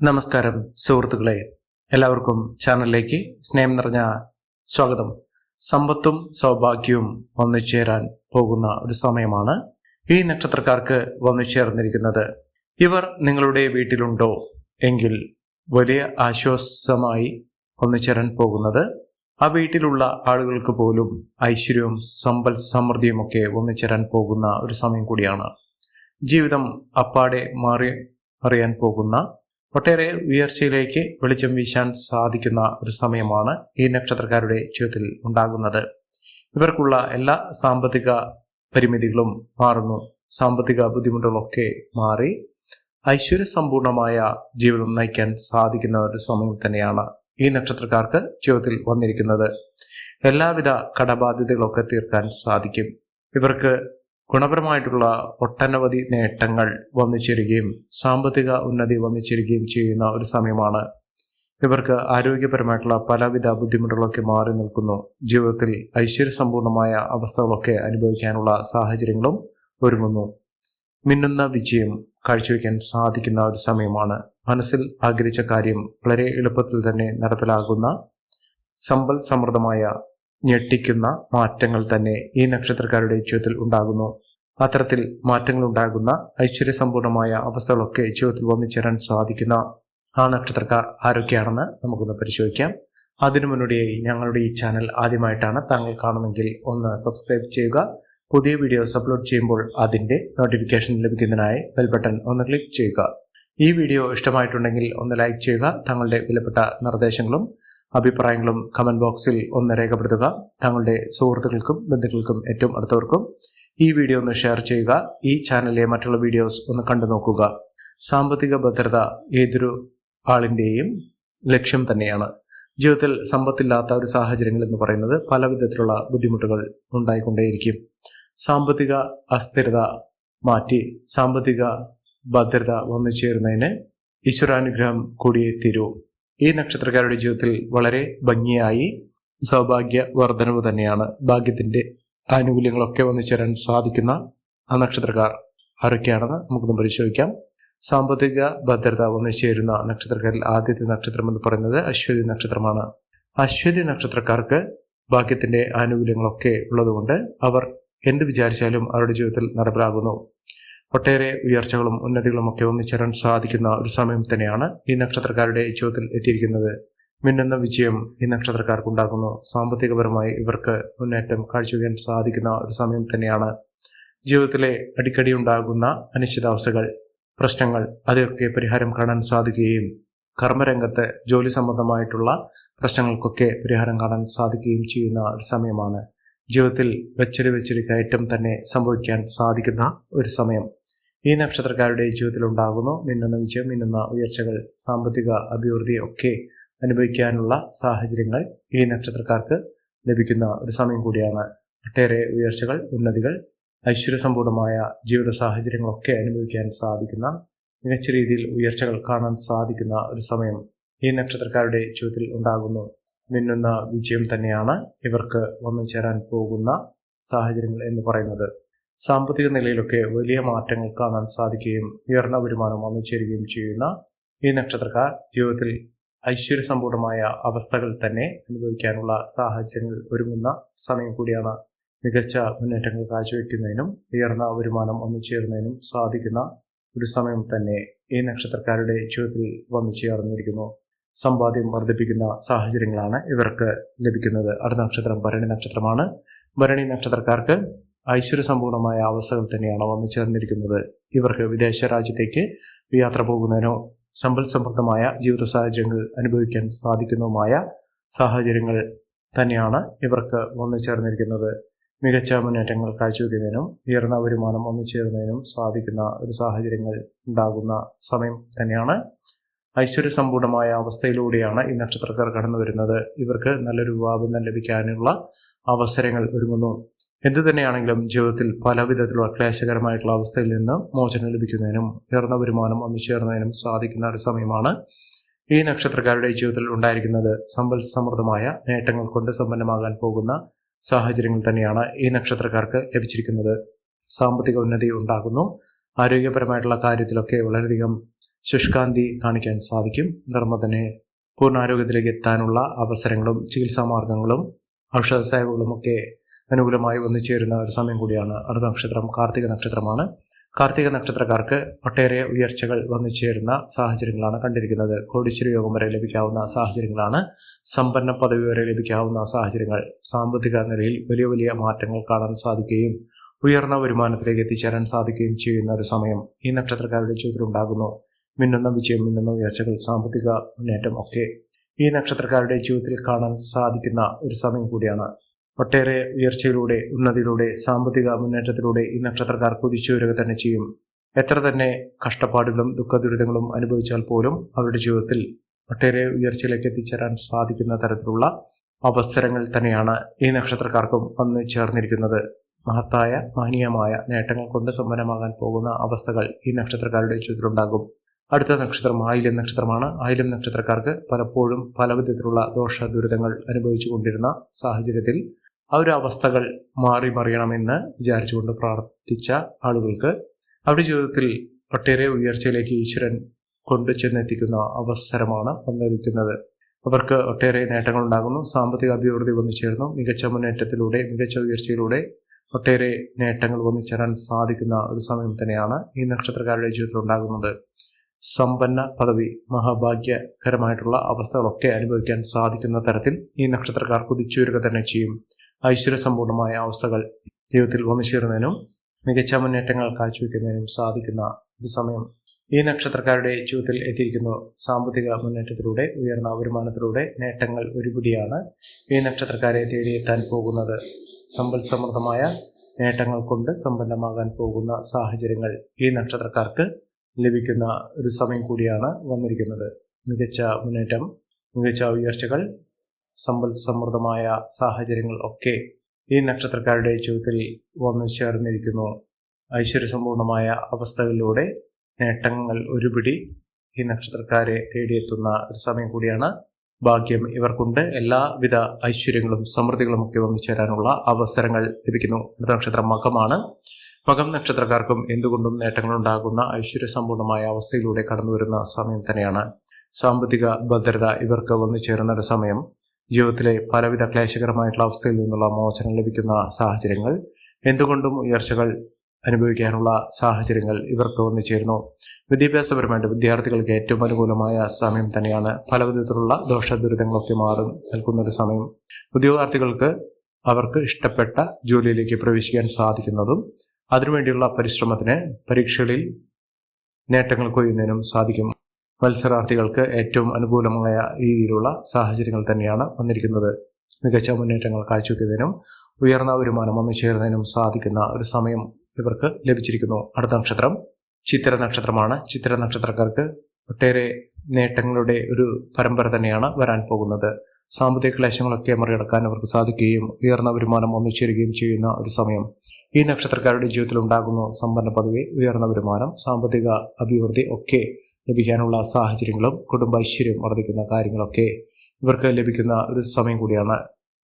നമസ്കാരം സുഹൃത്തുക്കളെ. എല്ലാവർക്കും ചാനലിലേക്ക് സ്നേഹം നിറഞ്ഞ സ്വാഗതം. സമ്പത്തും സൗഭാഗ്യവും വന്നു ചേരാൻ പോകുന്ന ഒരു സമയമാണ് ഈ നക്ഷത്രക്കാർക്ക് വന്നു ചേർന്നിരിക്കുന്നത് ഇവർ നിങ്ങളുടെ വീട്ടിലുണ്ടോ? എങ്കിൽ വലിയ ആശ്വാസമായി വന്നു ചേരാൻ പോകുന്നത് ആ വീട്ടിലുള്ള ആളുകൾക്ക് പോലും ഐശ്വര്യവും സമ്പൽ സമൃദ്ധിയും ഒക്കെ വന്നു ചേരാൻ പോകുന്ന ഒരു സമയം കൂടിയാണ്. ജീവിതം അപ്പാടെ മാറി അറിയാൻ പോകുന്ന ഒട്ടേറെ ഉയർച്ചയിലേക്ക് വെളിച്ചം വീശാൻ സാധിക്കുന്ന ഒരു സമയമാണ് ഈ നക്ഷത്രക്കാരുടെ ജീവിതത്തിൽ ഉണ്ടാകുന്നത്. ഇവർക്കുള്ള എല്ലാ സാമ്പത്തിക പരിമിതികളും മാറുന്നു. സാമ്പത്തിക ബുദ്ധിമുട്ടുകളൊക്കെ മാറി ഐശ്വര്യ സമ്പൂർണമായ ജീവിതം നയിക്കാൻ സാധിക്കുന്ന ഒരു സമയം തന്നെയാണ് ഈ നക്ഷത്രക്കാർക്ക് ജീവിതത്തിൽ വന്നിരിക്കുന്നത്. എല്ലാവിധ കടബാധ്യതകളൊക്കെ തീർക്കാൻ സാധിക്കും. ഇവർക്ക് ഗുണപരമായിട്ടുള്ള ഒട്ടനവധി നേട്ടങ്ങൾ വന്നു ചേരുകയും സാമ്പത്തിക ഉന്നതി വന്നു ചേരുകയും ചെയ്യുന്ന ഒരു സമയമാണ്. ഇവർക്ക് ആരോഗ്യപരമായിട്ടുള്ള പലവിധ ബുദ്ധിമുട്ടുകളൊക്കെ മാറി നിൽക്കുന്നു. ജീവിതത്തിൽ ഐശ്വര്യസമ്പൂർണമായ അവസ്ഥകളൊക്കെ അനുഭവിക്കാനുള്ള സാഹചര്യങ്ങളും ഒരുങ്ങുന്നു. മിന്നുന്ന വിജയം കാഴ്ചവെക്കാൻ സാധിക്കുന്ന ഒരു സമയമാണ്. മനസ്സിൽ ആഗ്രഹിച്ച കാര്യം വളരെ എളുപ്പത്തിൽ തന്നെ നടപ്പിലാകുന്ന സമ്പൽ സമൃദ്ധമായ ഞെട്ടിക്കുന്ന മാറ്റങ്ങൾ തന്നെ ഈ നക്ഷത്രക്കാരുടെ ജീവിതത്തിൽ ഉണ്ടാകുന്നു. അത്തരത്തിൽ മാറ്റങ്ങൾ ഉണ്ടാകുന്ന ഐശ്വര്യസമ്പൂർണമായ അവസ്ഥകളൊക്കെ ജീവിതത്തിൽ വന്നു ചേരാൻ സാധിക്കുന്ന ആ നക്ഷത്രക്കാർ ആരൊക്കെയാണെന്ന് നമുക്കൊന്ന് പരിശോധിക്കാം. അതിനു മുന്നോടിയായി ഞങ്ങളുടെ ഈ ചാനൽ ആദ്യമായിട്ടാണ് താങ്കൾ കാണുമെങ്കിൽ ഒന്ന് സബ്സ്ക്രൈബ് ചെയ്യുക. പുതിയ വീഡിയോസ് അപ്ലോഡ് ചെയ്യുമ്പോൾ അതിന്റെ നോട്ടിഫിക്കേഷൻ ലഭിക്കുന്നതിനായി ബെൽ ബട്ടൺ ഒന്ന് ക്ലിക്ക് ചെയ്യുക. ഈ വീഡിയോ ഇഷ്ടമായിട്ടുണ്ടെങ്കിൽ ഒന്ന് ലൈക്ക് ചെയ്യുക. തങ്ങളുടെ വിലപ്പെട്ട നിർദ്ദേശങ്ങളും അഭിപ്രായങ്ങളും കമന്റ് ബോക്സിൽ ഒന്ന് രേഖപ്പെടുത്തുക. തങ്ങളുടെ സുഹൃത്തുക്കൾക്കും ബന്ധുക്കൾക്കും ഏറ്റവും അടുത്തവർക്കും ഈ വീഡിയോ ഒന്ന് ഷെയർ ചെയ്യുക. ഈ ചാനലിലെ മറ്റുള്ള വീഡിയോസ് ഒന്ന് കണ്ടു നോക്കുക. സാമ്പത്തിക ഭദ്രത ഏതൊരു ആളിന്റെയും ലക്ഷ്യം തന്നെയാണ്. ജീവിതത്തിൽ സമ്പത്തില്ലാത്ത ഒരു സാഹചര്യങ്ങൾ എന്ന് പറയുന്നത് പല വിധത്തിലുള്ള ബുദ്ധിമുട്ടുകൾ ഉണ്ടായിക്കൊണ്ടേയിരിക്കും. സാമ്പത്തിക അസ്ഥിരത മാറ്റി സാമ്പത്തിക ഭദ്രത വന്നു ചേരുന്നതിന് ഈശ്വരാനുഗ്രഹം കൂടിയേ തീരൂ. ഈ നക്ഷത്രക്കാരുടെ ജീവിതത്തിൽ വളരെ ഭംഗിയായി സൗഭാഗ്യ വർധനവ് തന്നെയാണ് ഭാഗ്യത്തിന്റെ ആനുകൂല്യങ്ങളൊക്കെ വന്നു ചേരാൻ സാധിക്കുന്ന ആ നക്ഷത്രക്കാർ ആരൊക്കെയാണെന്ന് നമുക്കൊന്ന് പരിശോധിക്കാം. സാമ്പത്തിക ഭദ്രത വന്നു ചേരുന്ന നക്ഷത്രക്കാരിൽ ആദ്യത്തെ നക്ഷത്രം എന്ന് പറയുന്നത് അശ്വതി നക്ഷത്രമാണ്. അശ്വതി നക്ഷത്രക്കാർക്ക് ഭാഗ്യത്തിന്റെ ആനുകൂല്യങ്ങളൊക്കെ ഉള്ളതുകൊണ്ട് അവർ എന്ത് വിചാരിച്ചാലും അവരുടെ ജീവിതത്തിൽ നടപ്പിലാകുന്നു. ഒട്ടേറെ ഉയർച്ചകളും ഉന്നതികളും ഒക്കെ ഒന്നിച്ചേരാൻ സാധിക്കുന്ന ഒരു സമയം തന്നെയാണ് ഈ നക്ഷത്രക്കാരുടെ ജീവിതത്തിൽ എത്തിയിരിക്കുന്നത്. മിന്നുന്ന വിജയം ഈ നക്ഷത്രക്കാർക്ക് ഉണ്ടാകുന്നു സാമ്പത്തികപരമായി ഇവർക്ക് മുന്നേറ്റം കാഴ്ചവെക്കാൻ സാധിക്കുന്ന ഒരു സമയം തന്നെയാണ്. ജീവിതത്തിലെ അടിക്കടി ഉണ്ടാകുന്ന അനിശ്ചിതാവസ്ഥകൾ പ്രശ്നങ്ങൾ അതൊക്കെ പരിഹാരം കാണാൻ സാധിക്കുകയും കർമ്മരംഗത്ത് ജോലി സംബന്ധമായിട്ടുള്ള പ്രശ്നങ്ങൾക്കൊക്കെ പരിഹാരം കാണാൻ സാധിക്കുകയും ചെയ്യുന്ന ഒരു സമയമാണ്. ജീവിതത്തിൽ വെച്ചടി വെച്ചടി കയറ്റം തന്നെ സംഭവിക്കാൻ സാധിക്കുന്ന ഒരു സമയം. ഈ നക്ഷത്രക്കാരുടെ ജീവിതത്തിൽ ഉണ്ടാകുന്നു. മിന്നുന്ന വിജയം മിന്നുന്ന ഉയർച്ചകൾ സാമ്പത്തിക അഭിവൃദ്ധി ഒക്കെ അനുഭവിക്കാനുള്ള സാഹചര്യങ്ങൾ ഈ നക്ഷത്രക്കാർക്ക് ലഭിക്കുന്ന ഒരു സമയം കൂടിയാണ്. ഒട്ടേറെ ഉയർച്ചകൾ ഉന്നതികൾ ഐശ്വര്യസമ്പൂർണമായ ജീവിത സാഹചര്യങ്ങളൊക്കെ അനുഭവിക്കാൻ സാധിക്കുന്ന മികച്ച രീതിയിൽ ഉയർച്ചകൾ കാണാൻ സാധിക്കുന്ന ഒരു സമയം ഈ നക്ഷത്രക്കാരുടെ ജീവിതത്തിൽ ഉണ്ടാകുന്നു. മിന്നുന്ന വിജയം തന്നെയാണ് ഇവർക്ക് വന്നു ചേരാൻ പോകുന്ന സാഹചര്യങ്ങൾ എന്ന് പറയുന്നത്. സാമ്പത്തിക നിലയിലൊക്കെ വലിയ മാറ്റങ്ങൾ കാണാൻ സാധിക്കുകയും ഉയർന്ന വരുമാനം വന്നു ചേരുകയും ചെയ്യുന്ന ഈ നക്ഷത്രക്കാർ ജീവിതത്തിൽ ഐശ്വര്യസമ്പൂർണമായ അവസ്ഥകൾ തന്നെ അനുഭവിക്കാനുള്ള സാഹചര്യങ്ങൾ ഒരുങ്ങുന്ന സമയം കൂടിയാണ് മികച്ച മുന്നേറ്റങ്ങൾ കാഴ്ചവെക്കുന്നതിനും ഉയർന്ന വരുമാനം വന്നു ചേരുന്നതിനും സാധിക്കുന്ന ഒരു സമയം തന്നെ ഈ നക്ഷത്രക്കാരുടെ ജീവിതത്തിൽ വന്നു ചേർന്നിരിക്കുന്നു. സമ്പാദ്യം വർദ്ധിപ്പിക്കുന്ന സാഹചര്യങ്ങളാണ് ഇവർക്ക് ലഭിക്കുന്നത്. അടുത്ത നക്ഷത്രം ഭരണി നക്ഷത്രമാണ്. ഭരണി നക്ഷത്രക്കാർക്ക് ഐശ്വര്യസമ്പൂർണമായ അവസ്ഥകൾ തന്നെയാണ് വന്നു ചേർന്നിരിക്കുന്നത്. ഇവർക്ക് വിദേശ രാജ്യത്തേക്ക് യാത്ര പോകുന്നതിനോ സമ്പൽ സമൃദ്ധമായ ജീവിത സാഹചര്യങ്ങൾ അനുഭവിക്കാൻ സാധിക്കുന്നതുമായ സാഹചര്യങ്ങൾ തന്നെയാണ് ഇവർക്ക് വന്നു ചേർന്നിരിക്കുന്നത്. മികച്ച മുന്നേറ്റങ്ങൾ കാഴ്ചവെക്കുന്നതിനും ഉയർന്ന വരുമാനം വന്നു ചേരുന്നതിനും സാധിക്കുന്ന ഒരു സാഹചര്യങ്ങൾ ഉണ്ടാകുന്ന സമയം തന്നെയാണ് ഐശ്വര്യസമ്പൂർണമായ അവസ്ഥയിലൂടെയാണ് ഈ നക്ഷത്രക്കാർ കടന്നു വരുന്നത്. ഇവർക്ക് നല്ലൊരു വിവാഹം ലഭിക്കാനുള്ള അവസരങ്ങൾ ഒരുങ്ങുന്നു. എന്തു തന്നെയാണെങ്കിലും ജീവിതത്തിൽ പലവിധത്തിലുള്ള ക്ലേശകരമായിട്ടുള്ള അവസ്ഥയിൽ നിന്ന് മോചനം ലഭിക്കുന്നതിനും ഉയർന്ന വരുമാനം വന്നു ചേർന്നതിനും സാധിക്കുന്ന ഒരു സമയമാണ് ഈ നക്ഷത്രക്കാരുടെ ജീവിതത്തിൽ ഉണ്ടായിരിക്കുന്നത്. സമ്പൽ സമൃദ്ധമായ നേട്ടങ്ങൾ കൊണ്ട് സമ്പന്നമാകാൻ പോകുന്ന സാഹചര്യങ്ങൾ തന്നെയാണ് ഈ നക്ഷത്രക്കാർക്ക് ലഭിച്ചിരിക്കുന്നത്. സാമ്പത്തിക ഉന്നതി ഉണ്ടാകുന്നു. ആരോഗ്യപരമായിട്ടുള്ള കാര്യത്തിലൊക്കെ വളരെയധികം ശുഷ്കാന്തി കാണിക്കാൻ സാധിക്കും. ധർമ്മത്തിന് പൂർണാരോഗ്യത്തിലേക്ക് എത്താനുള്ള അവസരങ്ങളും ചികിത്സാ മാർഗങ്ങളും ഔഷധ സേവകളും ഒക്കെ അനുകൂലമായി വന്നു ചേരുന്ന ഒരു സമയം കൂടിയാണ് അടുത്ത നക്ഷത്രം കാർത്തിക നക്ഷത്രമാണ്. കാർത്തിക നക്ഷത്രക്കാർക്ക് ഒട്ടേറെ ഉയർച്ചകൾ വന്നു ചേരുന്ന സാഹചര്യങ്ങളാണ് കണ്ടിരിക്കുന്നത്. കോടിശ്ശേരി യോഗം വരെ ലഭിക്കാവുന്ന സാഹചര്യങ്ങളാണ്. സമ്പന്ന പദവി വരെ ലഭിക്കാവുന്ന സാഹചര്യങ്ങൾ. സാമ്പത്തിക നിലയിൽ വലിയ വലിയ മാറ്റങ്ങൾ കാണാൻ സാധിക്കുകയും ഉയർന്ന വരുമാനത്തിലേക്ക് എത്തിച്ചേരാൻ സാധിക്കുകയും ചെയ്യുന്ന ഒരു സമയം ഈ നക്ഷത്രക്കാരുടെ ജീവിതത്തിൽ ഉണ്ടാകുന്നു. മിന്നുന്ന വിജയം മിന്നുന്ന ഉയർച്ചകൾ സാമ്പത്തിക മുന്നേറ്റം ഒക്കെ ഈ നക്ഷത്രക്കാരുടെ ജീവിതത്തിൽ കാണാൻ സാധിക്കുന്ന ഒരു സമയം കൂടിയാണ്. ഒട്ടേറെ ഉയർച്ചയിലൂടെ ഉന്നതിയിലൂടെ സാമ്പത്തിക മുന്നേറ്റത്തിലൂടെ ഈ നക്ഷത്രക്കാർ കുതിച്ചു വരിക തന്നെ ചെയ്യും. എത്ര തന്നെ കഷ്ടപ്പാടുകളും ദുഃഖദുരിതങ്ങളും അനുഭവിച്ചാൽ പോലും അവരുടെ ജീവിതത്തിൽ ഒട്ടേറെ ഉയർച്ചയിലേക്ക് എത്തിച്ചേരാൻ സാധിക്കുന്ന തരത്തിലുള്ള അവസരങ്ങൾ തന്നെയാണ് ഈ നക്ഷത്രക്കാർക്കും വന്ന് ചേർന്നിരിക്കുന്നത്. മഹത്തായ മഹനീയമായ നേട്ടങ്ങൾ കൊണ്ട് സമ്പന്നമാകാൻ പോകുന്ന അവസ്ഥകൾ ഈ നക്ഷത്രക്കാരുടെ ജീവിതത്തിലുണ്ടാകും. അടുത്ത നക്ഷത്രം ആയില്യം നക്ഷത്രമാണ്. ആയില്യം നക്ഷത്രക്കാർക്ക് പലപ്പോഴും പല വിധത്തിലുള്ള ദോഷ ദുരിതങ്ങൾ അനുഭവിച്ചു കൊണ്ടിരുന്ന സാഹചര്യത്തിൽ ആ ഒരു അവസ്ഥകൾ മാറി മറിയണമെന്ന് വിചാരിച്ചുകൊണ്ട് പ്രാർത്ഥിച്ച ആളുകൾക്ക് അവരുടെ ജീവിതത്തിൽ ഒട്ടേറെ ഉയർച്ചയിലേക്ക് ഈശ്വരൻ കൊണ്ടു ചെന്നെത്തിക്കുന്ന അവസരമാണ് വന്നിരിക്കുന്നത്. അവർക്ക് ഒട്ടേറെ നേട്ടങ്ങൾ ഉണ്ടാകുന്നു. സാമ്പത്തിക അഭിവൃദ്ധി വന്നു ചേർന്നു. മികച്ച മുന്നേറ്റത്തിലൂടെ മികച്ച ഉയർച്ചയിലൂടെ ഒട്ടേറെ നേട്ടങ്ങൾ വന്നു ചേരാൻ സാധിക്കുന്ന ഒരു സമയം തന്നെയാണ് ഈ നക്ഷത്രക്കാരുടെ ജീവിതത്തിൽ ഉണ്ടാകുന്നത്. സമ്പന്ന പദവി മഹാഭാഗ്യകരമായിട്ടുള്ള അവസ്ഥകളൊക്കെ അനുഭവിക്കാൻ സാധിക്കുന്ന തരത്തിൽ ഈ നക്ഷത്രക്കാർ കുതിച്ചുവരിക തന്നെ ചെയ്യും. ഐശ്വര്യസമ്പൂർണമായ അവസ്ഥകൾ ജീവിതത്തിൽ വന്നു ചേരുന്നതിനും മികച്ച മുന്നേറ്റങ്ങൾ കാഴ്ചവെക്കുന്നതിനും സാധിക്കുന്ന ഒരു സമയം ഈ നക്ഷത്രക്കാരുടെ ജീവിതത്തിൽ എത്തിയിരിക്കുന്നു. സാമ്പത്തിക മുന്നേറ്റത്തിലൂടെ ഉയർന്ന വരുമാനത്തിലൂടെ നേട്ടങ്ങൾ ഒരുപിടിയാണ് ഈ നക്ഷത്രക്കാരെ തേടിയെത്താൻ പോകുന്നത്. സമ്പൽ സമൃദ്ധമായ നേട്ടങ്ങൾ കൊണ്ട് സമ്പന്നമാകാൻ പോകുന്ന സാഹചര്യങ്ങൾ ഈ നക്ഷത്രക്കാർക്ക് ലഭിക്കുന്ന ഒരു സമയം കൂടിയാണ് വന്നിരിക്കുന്നത്. മികച്ച മുന്നേറ്റം മികച്ച ഉയർച്ചകൾ സമ്പൽ സമൃദ്ധമായ സാഹചര്യങ്ങൾ ഒക്കെ ഈ നക്ഷത്രക്കാരുടെ ജീവിതത്തിൽ വന്നു ചേർന്നിരിക്കുന്നു. ഐശ്വര്യസമ്പൂർണമായ അവസ്ഥകളിലൂടെ നേട്ടങ്ങൾ ഒരുപിടി ഈ നക്ഷത്രക്കാരെ തേടിയെത്തുന്ന ഒരു സമയം കൂടിയാണ്. ഭാഗ്യം ഇവർക്കുണ്ട്. എല്ലാവിധ ഐശ്വര്യങ്ങളും സമൃദ്ധികളും ഒക്കെ വന്നു ചേരാനുള്ള അവസരങ്ങൾ ലഭിക്കുന്നു. നക്ഷത്രം മകമാണ് മകം നക്ഷത്രക്കാർക്കും എന്തുകൊണ്ടും നേട്ടങ്ങൾ ഉണ്ടാകുന്ന ഐശ്വര്യസമ്പൂർണമായ അവസ്ഥയിലൂടെ കടന്നുവരുന്ന സമയം തന്നെയാണ്. സാമ്പത്തിക ഭദ്രത ഇവർക്ക് വന്നു ചേരുന്ന ഒരു സമയം. ജീവിതത്തിലെ പലവിധ ക്ലേശകരമായിട്ടുള്ള അവസ്ഥയിൽ നിന്നുള്ള മോചനം ലഭിക്കുന്ന സാഹചര്യങ്ങൾ. എന്തുകൊണ്ടും ഉയർച്ചകൾ അനുഭവിക്കാനുള്ള സാഹചര്യങ്ങൾ ഇവർക്ക് വന്നു ചേരുന്നു. വിദ്യാഭ്യാസപരമായിട്ട് വിദ്യാർത്ഥികൾക്ക് ഏറ്റവും അനുകൂലമായ സമയം തന്നെയാണ്. പല വിധത്തിലുള്ള ദോഷ ദുരിതങ്ങളൊക്കെ മാറും നിൽക്കുന്നൊരു സമയം. ഉദ്യോഗാർത്ഥികൾക്ക് അവർക്ക് ഇഷ്ടപ്പെട്ട ജോലിയിലേക്ക് പ്രവേശിക്കാൻ സാധിക്കുന്നതും അതിനുവേണ്ടിയുള്ള പരിശ്രമത്തിന് പരീക്ഷകളിൽ നേട്ടങ്ങൾ കൊയ്യുന്നതിനും സാധിക്കും. മത്സരാർത്ഥികൾക്ക് ഏറ്റവും അനുകൂലമായ രീതിയിലുള്ള സാഹചര്യങ്ങൾ തന്നെയാണ് വന്നിരിക്കുന്നത്. മികച്ച മുന്നേറ്റങ്ങൾ കാഴ്ചവെക്കുന്നതിനും ഉയർന്ന വരുമാനം വന്നു ചേരുന്നതിനും സാധിക്കുന്ന ഒരു സമയം ഇവർക്ക് ലഭിച്ചിരിക്കുന്നു. അടുത്ത നക്ഷത്രം ചിത്ര നക്ഷത്രമാണ്. ചിത്ര നക്ഷത്രക്കാർക്ക് ഒട്ടേറെ നേട്ടങ്ങളുടെ ഒരു പരമ്പര തന്നെയാണ് വരാൻ പോകുന്നത്. സാമ്പത്തിക ക്ലേശങ്ങളൊക്കെ മറികടക്കാൻ അവർക്ക് സാധിക്കുകയും ഉയർന്ന വരുമാനം ഒന്നിച്ചേരുകയും ചെയ്യുന്ന ഒരു സമയം. ഈ നക്ഷത്രക്കാരുടെ ജീവിതത്തിൽ ഉണ്ടാകുന്ന സമ്പന്ന പദവി ഉയർന്ന വരുമാനം സാമ്പത്തിക അഭിവൃദ്ധി ഒക്കെ ലഭിക്കാനുള്ള സാഹചര്യങ്ങളും കുടുംബ ഐശ്വര്യം വർദ്ധിക്കുന്ന കാര്യങ്ങളൊക്കെ ഇവർക്ക് ലഭിക്കുന്ന ഒരു സമയം കൂടിയാണ്.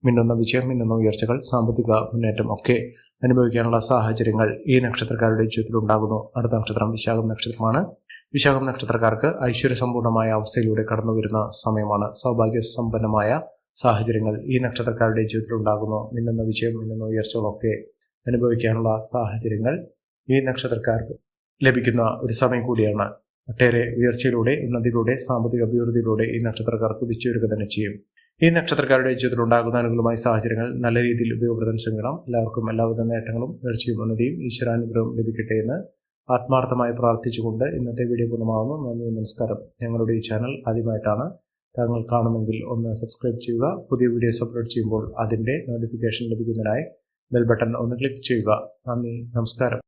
മിന്നുന്ന വിജയം മിന്നുന്ന ഉയർച്ചകൾ സാമ്പത്തിക മുന്നേറ്റം ഒക്കെ അനുഭവിക്കാനുള്ള സാഹചര്യങ്ങൾ ഈ നക്ഷത്രക്കാരുടെ ജീവിതത്തിൽ ഉണ്ടാകുന്നു. അടുത്ത നക്ഷത്രം വിശാഖം നക്ഷത്രമാണ്. വിശാഖം നക്ഷത്രക്കാർക്ക് ഐശ്വര്യസമ്പൂർണമായ അവസ്ഥയിലൂടെ കടന്നു വരുന്ന സമയമാണ്. സൗഭാഗ്യ സമ്പന്നമായ സാഹചര്യങ്ങൾ ഈ നക്ഷത്രക്കാരുടെ ജീവിതത്തിൽ ഉണ്ടാകുന്നു. മിന്നുന്ന വിജയം മിന്നുന്ന ഉയർച്ചകളൊക്കെ അനുഭവിക്കാനുള്ള സാഹചര്യങ്ങൾ ഈ നക്ഷത്രക്കാർക്ക് ലഭിക്കുന്ന ഒരു സമയം കൂടിയാണ്. ഒട്ടേറെ ഉയർച്ചയിലൂടെ ഉന്നതിയിലൂടെ സാമ്പത്തിക അഭിവൃദ്ധിയിലൂടെ ഈ നക്ഷത്രക്കാർ വിച്ചുവരുക തന്നെ ചെയ്യും. ഈ നക്ഷത്രക്കാരുടെ ജീവിതത്തിൽ ഉണ്ടാകുന്ന അനുകൂലമായ സാഹചര്യങ്ങൾ നല്ല രീതിയിൽ ഉപയോഗപ്രദം ശ്രമിക്കണം എല്ലാവർക്കും എല്ലാവിധ നേട്ടങ്ങളും ഉയർച്ചയും ഉന്നതിയും ഈശ്വരാനുഗ്രഹം ലഭിക്കട്ടെ എന്ന് ആത്മാർത്ഥമായി പ്രാർത്ഥിച്ചുകൊണ്ട് ഇന്നത്തെ വീഡിയോ പൂർണമാകുന്നു നന്ദി നമസ്കാരം. ഞങ്ങളുടെ ഈ ചാനൽ ആദ്യമായിട്ടാണ് താങ്കൾ കാണുമെങ്കിൽ ഒന്ന് സബ്സ്ക്രൈബ് ചെയ്യുക. പുതിയ വീഡിയോസ് അപ്ലോഡ് ചെയ്യുമ്പോൾ അതിന്റെ നോട്ടിഫിക്കേഷൻ ലഭിക്കുന്നതിനായി ബെൽ ബട്ടൺ ഒന്ന് ക്ലിക്ക് ചെയ്യുക. നന്ദി. നമസ്കാരം.